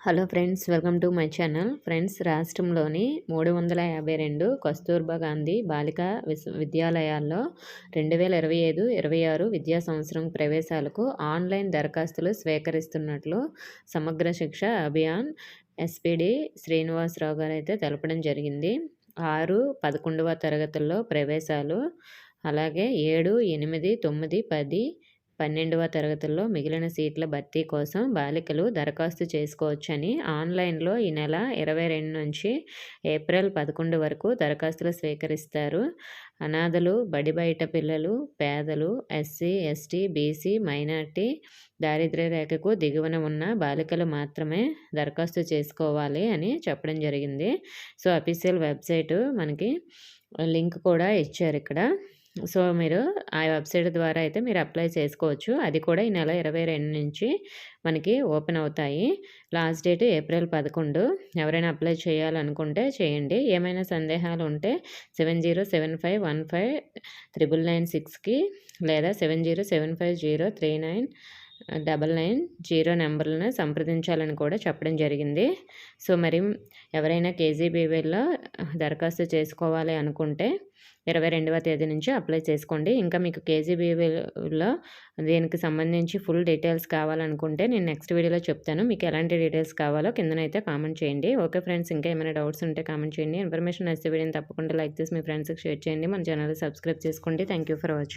Hello friends welcome to my channel. Friends రాష్ట్రంలోని మూడు వందల యాభై రెండు కస్తూర్బా గాంధీ బాలికా విద్యాలయాల్లో రెండు వేల ఇరవై ఐదు ఇరవై ఆరు విద్యా సంవత్సరం ప్రవేశాలకు ఆన్లైన్ దరఖాస్తులు స్వీకరిస్తున్నట్లు సమగ్ర శిక్ష అభియాన్ ఎస్పీడి శ్రీనివాసరావు గారు అయితే తెలపడం జరిగింది. ఆరు పదకొండవ తరగతుల్లో ప్రవేశాలు అలాగే ఏడు ఎనిమిది తొమ్మిది పది పన్నెండవ తరగతుల్లో మిగిలిన సీట్ల భర్తీ కోసం బాలికలు దరఖాస్తు చేసుకోవచ్చని ఆన్లైన్లో ఈ నెల ఇరవై రెండు నుంచి ఏప్రిల్ పదకొండు వరకు దరఖాస్తులు స్వీకరిస్తారు. అనాథలు బడి బయట పిల్లలు పేదలు ఎస్సీ ఎస్టీ బీసీ మైనార్టీ దారిద్ర్య రేఖకు దిగువన ఉన్న బాలికలు మాత్రమే దరఖాస్తు చేసుకోవాలి అని చెప్పడం జరిగింది. సో అఫీషియల్ వెబ్సైటు మనకి లింక్ కూడా ఇచ్చారు ఇక్కడ. సో మీరు ఆ వెబ్సైట్ ద్వారా అయితే మీరు అప్లై చేసుకోవచ్చు. అది కూడా ఈ నెల ఇరవై రెండు నుంచి మనకి ఓపెన్ అవుతాయి. లాస్ట్ డేట్ ఏప్రిల్ పదకొండు. ఎవరైనా అప్లై చేయాలనుకుంటే చేయండి. ఏమైనా సందేహాలు ఉంటే seven zero seven five one five triple nine సిక్స్కి లేదా seven zero seven five zero three nine double nine zero నెంబర్లను సంప్రదించాలని కూడా చెప్పడం జరిగింది. సో మరి ఎవరైనా కేజీబీవీలో దరఖాస్తు చేసుకోవాలి అనుకుంటే ఇరవై రెండవ తేదీ నుంచి అప్లై చేసుకోండి. ఇంకా మీకు కేజీబీవీలో దీనికి సంబంధించి ఫుల్ డీటెయిల్స్ కావాలనుకుంటే నేను నెక్స్ట్ వీడియోలో చెప్తాను. మీకు ఎలాంటి డీటెయిల్స్ కావాలో కిందనైతే కామెంట్ చేయండి. ఓకే ఫ్రెండ్స్ ఇంకా ఏమైనా డౌట్స్ ఉంటే కామెంట్ చేయండి. ఇన్ఫర్మేషన్ నచ్చితే వీడియోని తప్పకుండా లైక్ చేసి మీ ఫ్రెండ్స్కి షేర్ చేయండి. మన ఛానల్ సబ్స్క్రైబ్ చేసుకోండి. Thank for watching.